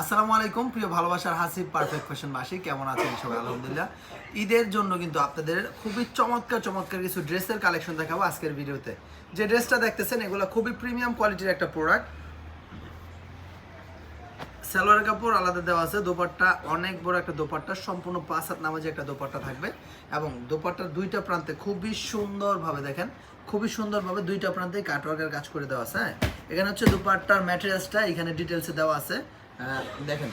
আসসালামু আলাইকুম, প্রিয় ভালোবাসার হাসিব পারফেক্ট ফ্যাশন মাসি, কেমন আছেন সবাই? আলহামদুলিল্লাহ। ঈদের জন্য কিন্তু আপনাদের খুবই চমৎকার চমৎকার কিছু ড্রেসের কালেকশন দেখাবো আজকের ভিডিওতে। যে ড্রেসটা দেখতেছেন, এগুলো খুবই প্রিমিয়াম কোয়ালিটির একটা প্রোডাক্ট সালোয়ার কাপড় আলাদা দেওয়া আছে, দোপাট্টা, অনেক বড় একটা দোপাট্টা, সম্পূর্ণ পাঁচ হাত নামাজে একটা দোপাট্টা থাকবে। এবং দোপাট্টার দুইটা প্রান্তে খুবই সুন্দরভাবে দেখেন, খুবই সুন্দরভাবে দুইটা প্রান্তে কাটওয়ার্কের কাজ করে দেওয়া আছে হ্যাঁ? এখানে হচ্ছে দোপাট্টার ম্যাটেরিয়ালসটা এখানে ডিটেলসে দেওয়া আছে। দেখেন,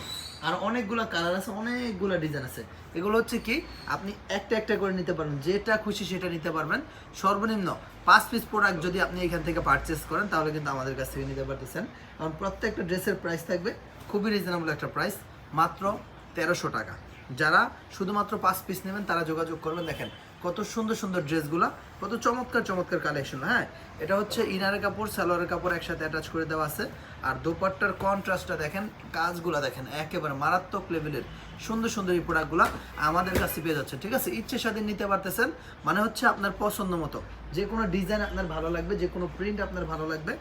আর অনেকগুলো কালার আছে, অনেকগুলো ডিজাইন আছে। এগুলো হচ্ছে কি, আপনি একটা একটা করে নিতে পারবেন, যেটা খুশি সেটা নিতে পারবেন। সর্বনিম্ন পাঁচ পিস প্রোডাক্ট যদি আপনি এখান থেকে পারচেস করেন, তাহলে কিন্তু আমাদের কাছ থেকে নিতে পারতেছেন। কারণ প্রত্যেকটা ড্রেসের প্রাইস থাকবে খুবই রিজনেবল একটা প্রাইস মাত্র তেরোশো টাকা। যারা শুধুমাত্র পাঁচ পিস নেবেন, তারা যোগাযোগ করবেন। দেখেন কত সুন্দর সুন্দর ড্রেসগুলো, কত চমৎকার চমৎকার কালেকশন হ্যাঁ? এটা হচ্ছে ইনারের কাপড়, সালোয়ারের কাপড় একসাথে অ্যাটাচ করে দেওয়া আছে। আর দোপাট্টার কন্ট্রাস্টটা দেখেন, কাজগুলো দেখেন, একেবারে মারাত্মক লেভেলের সুন্দর সুন্দর এই প্রোডাক্টগুলো আমাদের কাছে পেয়ে যাচ্ছে, ঠিক আছে? ইচ্ছে স্বাধীন নিতে পারতেছেন মানে হচ্ছে আপনার পছন্দ মতো। যে কোনো ডিজাইন আপনার ভালো লাগবে, যে কোনো প্রিন্ট আপনার ভালো লাগবে,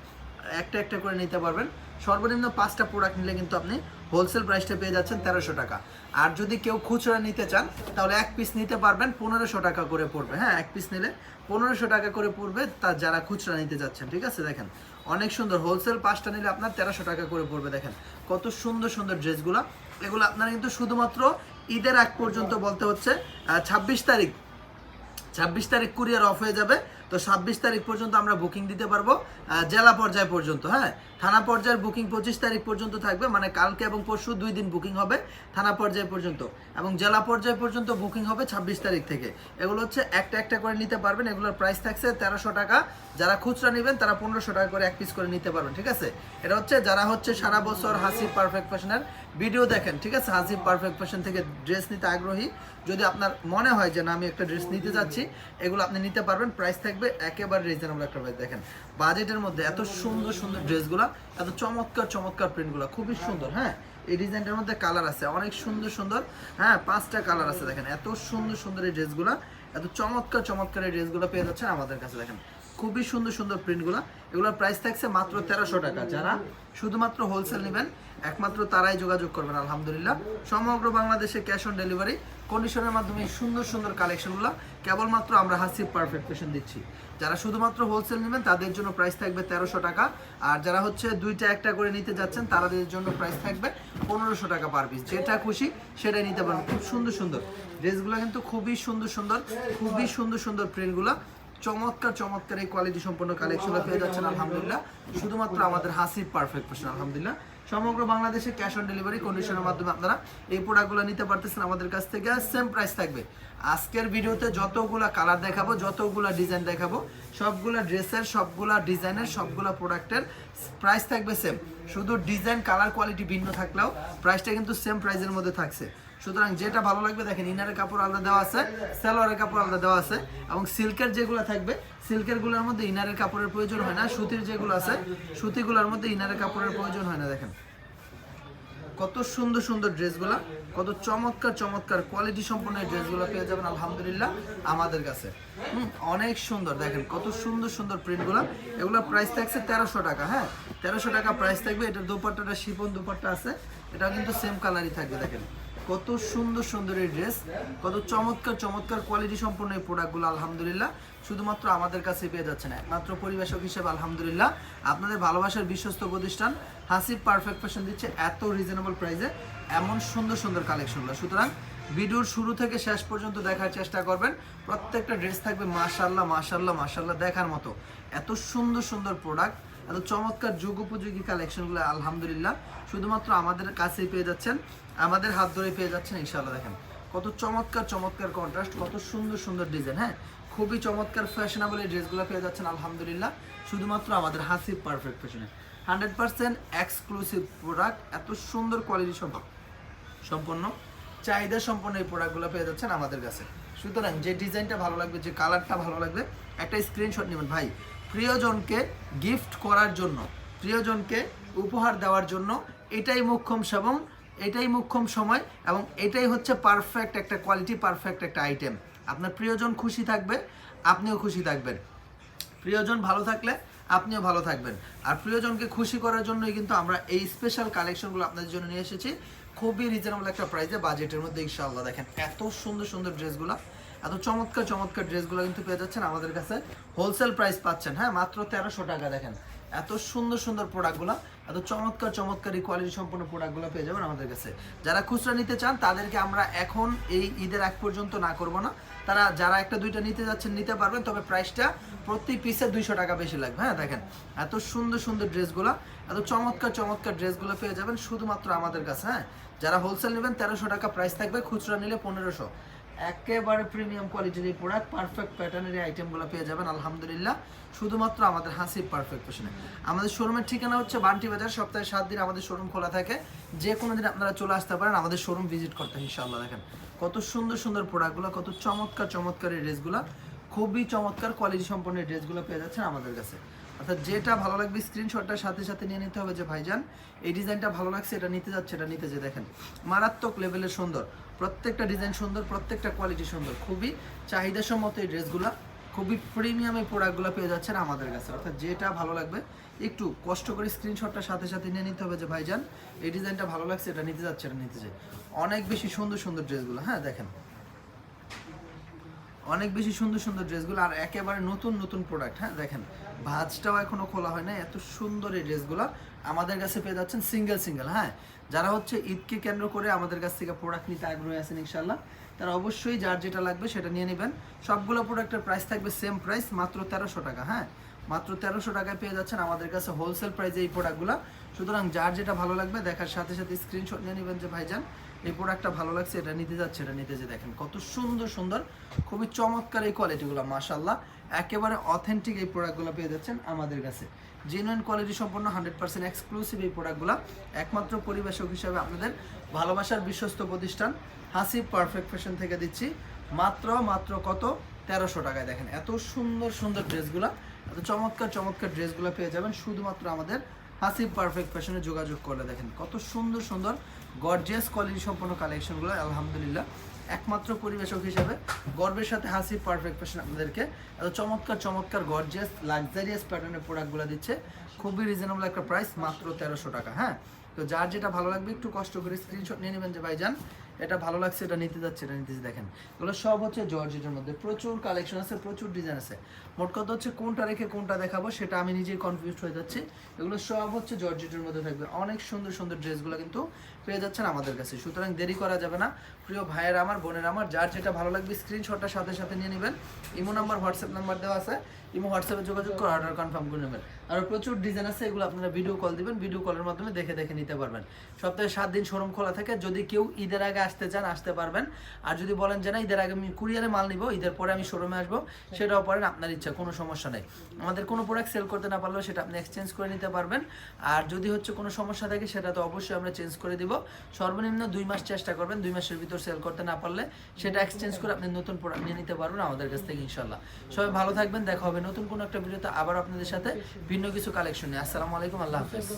একটা একটা করে নিতে পারবেন। সর্বনিম্ন পাঁচটা প্রোডাক্ট নিলে কিন্তু আপনি হোলসেল প্রাইসটা পেয়ে যাচ্ছেন তেরোশো টাকা। আর যদি কেউ খুচরা নিতে চান, তাহলে এক পিস নিতে পারবেন পনেরোশো টাকা করে পড়বে। হ্যাঁ এক পিস নিলে পনেরোশো টাকা করে পড়বে তা যারা খুচরা নিতে যাচ্ছেন, ঠিক আছে? দেখেন, অনেক সুন্দর হোলসেল পাঁচটা নিলে আপনার তেরোশো টাকা করে পড়বে। দেখেন, কত সুন্দর সুন্দর ড্রেসগুলো। এগুলো আপনারা কিন্তু শুধুমাত্র ঈদের আগ পর্যন্ত বলতে হচ্ছে ছাব্বিশ তারিখ ছাব্বিশ তারিখ কুরিয়ার অফ হয়ে যাবে। তো ছাব্বিশ তারিখ পর্যন্ত আমরা বুকিং দিতে পারব জেলা পর্যায় পর্যন্ত হ্যাঁ? থানা পর্যায়ের বুকিং পঁচিশ তারিখ পর্যন্ত থাকবে মানে কালকে এবং পরশু দুই দিন বুকিং হবে থানা পর্যায় পর্যন্ত। এবং জেলা পর্যায় পর্যন্ত বুকিং হবে ছাব্বিশ তারিখ থেকে। এগুলো হচ্ছে একটা একটা করে নিতে পারবেন, এগুলোর প্রাইস থাকছে তেরোশো টাকা। যারা খুচরা নেবেন, তারা পনেরোশো টাকা করে এক পিস করে নিতে পারবেন, ঠিক আছে? এটা হচ্ছে, যারা হচ্ছে সারা বছর হাসি পারফেক্ট ফ্যাশনের ভিডিও দেখেন, ঠিক আছে? হাসি পারফেক্ট ফ্যাশন থেকে ড্রেস নিতে আগ্রহী। যদি আপনার মনে হয় যে না, আমি একটা ড্রেস নিতে যাচ্ছি এগুলো আপনি নিতে পারবেন প্রাইস থাকবে একেবারে রিজনেবল একটা প্রাইস দেখেন বাজেটের মধ্যে এত সুন্দর সুন্দর ড্রেসগুলো এত চমৎকার চমৎকার প্রিন্টগুলো খুবই সুন্দর হ্যাঁ? এই ডিজাইনটার মধ্যে কালার আছে, অনেক সুন্দর সুন্দর হ্যাঁ? পাঁচটা কালার আছে, দেখেন, এত সুন্দর সুন্দর এই ড্রেসগুলো এত চমৎকার চমৎকার এই ড্রেসগুলো পেয়ে যাচ্ছেন আমাদের কাছে দেখেন। খুবই সুন্দর সুন্দর প্রিন্টগুলো এগুলোর প্রাইস থাকছে মাত্র তেরোশো টাকা। যারা শুধুমাত্র হোলসেল নেবেন, একমাত্র তারাই যোগাযোগ করবেন, আলহামদুলিল্লাহ। সমগ্র বাংলাদেশে ক্যাশ অন ডেলিভারি কন্ডিশনের মাধ্যমে সুন্দর সুন্দর কালেকশনগুলো কেবলমাত্র আমরা হাসি পারফেক্ট ফ্যাশন দিচ্ছি। যারা শুধুমাত্র হোলসেল নেবেন, তাদের জন্য প্রাইস থাকবে তেরোশো টাকা। আর যারা হচ্ছে দুইটা, একটা করে নিতে যাচ্ছেন, তাদের জন্য প্রাইস থাকবে পনেরোশো টাকা পার পিস যেটা খুশি সেটাই নিতে পারেন খুব সুন্দর সুন্দর। ড্রেসগুলো কিন্তু খুবই সুন্দর সুন্দর, খুবই সুন্দর সুন্দর প্রিন্টগুলো চমৎকার চমৎকার এই কোয়ালিটি সম্পন্ন কালেকশনটা পেয়ে যাচ্ছেন, আলহামদুলিল্লাহ। শুধুমাত্র আমাদের হাসিব পারফেক্ট ফ্যাশন আলহামদুলিল্লাহ। সমগ্র বাংলাদেশে ক্যাশ অন ডেলিভারি কন্ডিশনের মাধ্যমে আপনারা এই প্রোডাক্টগুলো নিতে পারতেছেন আমাদের কাছ থেকে। সেম প্রাইস থাকবে। আজকের ভিডিওতে যতগুলা কালার দেখাবো, যতগুলা ডিজাইন দেখাবো, সবগুলা ড্রেসের, সবগুলা ডিজাইনের, সবগুলা প্রোডাক্টের প্রাইস থাকবে সেম শুধু ডিজাইন কালার কোয়ালিটি ভিন্ন থাকলেও প্রাইসটা কিন্তু সেম প্রাইসের মধ্যে থাকছে। সুতরাং যেটা ভালো লাগবে, দেখেন ইনারের কাপড় আলাদা দেওয়া আছে, সালোয়ারের কাপড় আলাদা দেওয়া আছে, এবং সিল্কের যেগুলো থাকবে সিল্কেরগুলোর মধ্যে ইনারের কাপড়ের প্রয়োজন হয় না, সুতির যেগুলো আছে, সুতিগুলোর মধ্যে ইনারের কাপড়ের প্রয়োজন হয় না, দেখেন। কত সুন্দর সুন্দর ড্রেসগুলো, কত চমৎকার চমৎকার কোয়ালিটি সম্পন্ন ড্রেসগুলো পেয়ে যাবেন, আলহামদুলিল্লাহ, আমাদের কাছে। হুম, অনেক সুন্দর, দেখেন, কত সুন্দর সুন্দর প্রিন্টগুলো এগুলোর প্রাইস থাকছে তেরোশো টাকা হ্যাঁ? তেরোশো টাকা প্রাইস থাকবে, এটার দুপাট্টাটা শিপন দুপাট্টা আছে এটা কিন্তু সেম কালারই থাকবে, দেখেন। কত সুন্দর সুন্দর এই ড্রেস কত চমৎকার চমৎকার কোয়ালিটি সম্পন্ন এই প্রোডাক্টগুলো আলহামদুলিল্লাহ। শুধুমাত্র আমাদের কাছে পেয়ে যাচ্ছেন একমাত্র পরিবেশক হিসেবে, আলহামদুলিল্লাহ। আপনাদের ভালোবাসার বিশ্বস্ত প্রতিষ্ঠান হাসিব পারফেক্ট ফ্যাশন দিচ্ছে এত রিজনেবল প্রাইসে এমন সুন্দর সুন্দর কালেকশনগুলো সুতরাং ভিডিওর শুরু থেকে শেষ পর্যন্ত দেখার চেষ্টা করবেন। প্রত্যেকটা ড্রেস থাকবে মাশাল্লাহ মাশাল্লাহ মাশাল্লাহ দেখার মতো। এত সুন্দর সুন্দর প্রোডাক্ট এত চমৎকার যুগ উপযোগী কালেকশনগুলো আলহামদুলিল্লাহ। শুধুমাত্র আমাদের কাছেই পেয়ে যাচ্ছেন, আমাদের হাত ধরে পেয়ে যাচ্ছেন ইনশাল্লাহ দেখেন। কত চমৎকার চমৎকার কন্ট্রাস্ট কত সুন্দর সুন্দর ডিজাইন হ্যাঁ? খুবই চমৎকার ফ্যাশনেবল এই ড্রেসগুলো পেয়ে যাচ্ছেন, আলহামদুলিল্লাহ। শুধুমাত্র আমাদের হাসি পারফেক্ট ফ্যাশনে হান্ড্রেড পার্সেন্ট এক্সক্লুসিভ প্রোডাক্ট এত সুন্দর কোয়ালিটি সম্ভব সম্পন্ন, চাহিদা সম্পন্ন এই প্রোডাক্টগুলো পেয়ে যাচ্ছেন আমাদের কাছে। সুতরাং যে ডিজাইনটা ভালো লাগবে, যে কালারটা ভালো লাগবে, একটা স্ক্রিনশট নেবেন। ভাই প্রিয়জনকে গিফট করার জন্য, প্রিয়জনকে উপহার দেওয়ার জন্য, এটাই মুখ্যম এবং এটাই মুখ্যম সময় এবং এটাই হচ্ছে পারফেক্ট একটা কোয়ালিটি পারফেক্ট একটা আইটেম আপনার প্রিয়জন খুশি থাকবে, আপনিও খুশি থাকবেন। প্রিয়জন ভালো থাকলে, আপনিও ভালো থাকবেন। আর প্রিয়জনকে খুশি করার জন্যই কিন্তু আমরা এই স্পেশাল কালেকশনগুলো আপনাদের জন্য নিয়ে এসেছি। খুবই রিজনেবল একটা প্রাইসে বাজেটের মধ্যে ইনশাআল্লাহ দেখেন, এত সুন্দর সুন্দর ড্রেসগুলো এত চমৎকার চমৎকার ড্রেসগুলো কিন্তু পেয়ে যাচ্ছেন আমাদের কাছে। হোলসেল প্রাইস পাচ্ছেন হ্যাঁ মাত্র তেরোশো টাকা, দেখেন। এত সুন্দর সুন্দর প্রোডাক্টগুলো, এত চমৎকার চমৎকার এই কোয়ালিটি সম্পন্ন প্রোডাক্টগুলো পেয়ে যাবেন আমাদের কাছে। যারা খুচরা নিতে চান, তাদেরকে আমরা এখন এই ঈদের আগ পর্যন্ত না করব না। তারা, যারা একটা, দুইটা নিতে যাচ্ছেন, নিতে পারবেন, তবে প্রাইসটা প্রতি পিসে দুইশো টাকা বেশি লাগবে হ্যাঁ দেখেন। এত সুন্দর সুন্দর ড্রেসগুলো, এত চমৎকার চমৎকার ড্রেসগুলো পেয়ে যাবেন শুধুমাত্র আমাদের কাছে হ্যাঁ। যারা হোলসেল নেবেন, তেরোশো টাকা প্রাইস থাকবে, খুচরা নিলে পনেরোশো। একেবারে প্রিমিয়াম কোয়ালিটির এই প্রোডাক্ট পারফেক্ট প্যাটার্নের এই আইটেমগুলো পেয়ে যাবেন, আলহামদুলিল্লাহ। শুধুমাত্র আমাদের হাসি পারফেক্ট ফ্যাশনে আমাদের শোরুমের ঠিকানা হচ্ছে বান্টি বাজার, সপ্তাহে সাত দিন আমাদের শোরুম খোলা থাকে। যে কোনো দিন আপনারা চলে আসতে পারেন, আমাদের শোরুম ভিজিট করতে, ইনশাআল্লাহ, দেখেন। কত সুন্দর সুন্দর প্রোডাক্টগুলো কত চমৎকার চমৎকার এই ড্রেসগুলো খুবই চমৎকার কোয়ালিটি সম্পন্ন এই ড্রেসগুলো পেয়ে যাচ্ছেন আমাদের কাছে। অর্থাৎ যেটা ভালো লাগবে স্ক্রিনশটটার সাথে সাথে নিয়ে নিতে হবে যে ভাইজান। এই ডিজাইনটা ভালো লাগছে, এটা নিতে যাচ্ছে, এটা নিতে যে দেখেন। মারাত্মক লেভেলের সুন্দর। প্রত্যেকটা ডিজাইন সুন্দর, প্রত্যেকটা কোয়ালিটি সুন্দর। খুবই চাহিদা সম্মত এই ড্রেসগুলো। খুবই প্রিমিয়াম এই প্রোডাক্টগুলো পেয়ে যাচ্ছেন আমাদের কাছে। অর্থাৎ যেটা ভালো লাগবে, একটু কষ্ট করে স্ক্রিনশটটার সাথে সাথে নিয়ে নিতে হবে যে, ভাইজান, এই ডিজাইনটা ভালো লাগছে, এটা নিতে যাচ্ছে, এটা নিতে চাই অনেক বেশি সুন্দর সুন্দর ড্রেসগুলো। হ্যাঁ দেখেন। অনেক বেশি সুন্দর সুন্দর ড্রেসগুলো আর একেবারে নতুন নতুন প্রোডাক্ট হ্যাঁ? দেখেন, ভাঁজটাও এখনও খোলা হয় না এত সুন্দর এই ড্রেসগুলো আমাদের কাছে পেয়ে যাচ্ছেন সিঙ্গেল সিঙ্গেল হ্যাঁ? যারা হচ্ছে ঈদকে কেন্দ্র করে আমাদের কাছ থেকে প্রোডাক্ট নিতে আগ্রহী আছেন ইনশাল্লাহ তারা অবশ্যই যার যেটা লাগবে সেটা নিয়ে নেবেন। সবগুলো প্রোডাক্টের প্রাইস থাকবে সেম প্রাইস মাত্র তেরোশো টাকা হ্যাঁ? মাত্র তেরোশো টাকায় পেয়ে যাচ্ছেন আমাদের কাছে হোলসেল প্রাইসে এই প্রোডাক্টগুলো সুতরাং যার যেটা ভালো লাগবে, দেখার সাথে সাথে স্ক্রিনশট নিয়ে নেবেন যে ভাইজান। এই প্রোডাক্টটা ভালো লাগছে, এটা নিতে যাচ্ছে, এটা নিতে যে দেখেন, কত সুন্দর সুন্দর, খুবই চমৎকার এই কোয়ালিটিগুলো মাশাল্লাহ একেবারে অথেন্টিক এই প্রোডাক্টগুলো পেয়ে যাচ্ছেন আমাদের কাছে। জেনুইন কোয়ালিটি সম্পন্ন হান্ড্রেড পার্সেন্ট এক্সক্লুসিভ এই প্রোডাক্টগুলো একমাত্র পরিবেশক হিসাবে আপনাদের ভালোবাসার বিশ্বস্ত প্রতিষ্ঠান, হাসি পারফেক্ট ফ্যাশন থেকে দিচ্ছি। মাত্র মাত্র কত? তেরোশো টাকায় দেখেন, এত সুন্দর সুন্দর ড্রেসগুলো এত চমৎকার চমৎকার ড্রেসগুলো পেয়ে যাবেন। শুধুমাত্র আমাদের হাসি পারফেক্ট ফ্যাশনে যোগাযোগ করলে দেখেন, কত সুন্দর সুন্দর গর্জিয়াস কোয়ালিটি সম্পন্ন কালেকশনগুলো আলহামদুলিল্লাহ। একমাত্র পরিবেশক হিসেবে গর্বের সাথে হাসি পারফেক্ট ফ্যাশন আপনাদেরকে এত চমৎকার চমৎকার গর্জিয়াস লাক্সারিয়াস প্যাটার্নের প্রোডাক্টগুলো দিচ্ছে। খুবই রিজনেবল একটা প্রাইস মাত্র তেরোশো টাকা হ্যাঁ? তো যার যেটা ভালো লাগবে, একটু কষ্ট করে স্ক্রিনশট নিয়ে নেবেন যে ভাইজান। এটা ভালো লাগছে, এটা নিতে যাচ্ছে, এটা নিতে দেখেন। এগুলো সব হচ্ছে জর্জেটের মধ্যে। প্রচুর কালেকশন আছে, প্রচুর ডিজাইন আছে। মোট কথা হচ্ছে কোনটা রেখে কোনটা দেখাবো, সেটা আমি নিজেই কনফিউজ হয়ে যাচ্ছি। এগুলো সব হচ্ছে জর্জেটের মধ্যে থাকবে। অনেক সুন্দর সুন্দর ড্রেসগুলো কিন্তু পেয়ে যাচ্ছেন আমাদের কাছে। সুতরাং দেরি করা যাবে না। প্রিয় ভাইয়ের আমার, বোনের আমার, যার যেটা ভালো লাগবে স্ক্রিনশটটা সাথে সাথে নিয়ে নেবেন। ইমো নাম্বার হোয়াটসঅ্যাপ নাম্বার দেওয়া আছে। ইমো হোয়াটসঅ্যাপে যোগাযোগ করে অর্ডার কনফার্ম করে নেবেন। আর প্রচুর ডিজাইন আছে, এগুলো আপনারা ভিডিও কল দিবেন ভিডিও কলের মাধ্যমে দেখে দেখে নিতে পারবেন। সপ্তাহে সাত দিন শোরুম খোলা থাকে, যদি কেউ ঈদের আগে আসতে চান, আসতে পারবেন। আর যদি বলেন যে না, ঈদের আগে আমি কুরিয়ারে মাল নিব, ঈদের পরে আমি শোরুমে আসব, সেটাও পারেন, আপনার ইচ্ছা, কোনো সমস্যা নেই। আমাদের কোনো প্রোডাক্ট সেল করতে না পারলেও সেটা আপনি এক্সচেঞ্জ করে নিতে পারবেন। আর যদি হচ্ছে কোনো সমস্যা থাকে, সেটা তো অবশ্যই আমরা চেঞ্জ করে দিব। সর্বনিম্ন দুই মাস চেষ্টা করবেন, দুই মাসের ভিতর সেল করতে না পারলে সেটা এক্সচেঞ্জ করে আপনি নতুন প্রোডাক্ট নিয়ে নিতে পারবেন আমাদের কাছ থেকে ইনশাল্লাহ সবাই ভালো থাকবেন, দেখা হবে নতুন কোনো একটা ভিডিওতে আবার আপনাদের সাথে। ভিন্ন কিছু কালেকশন আসসালামু আলাইকুম আল্লাহ হাফেজ।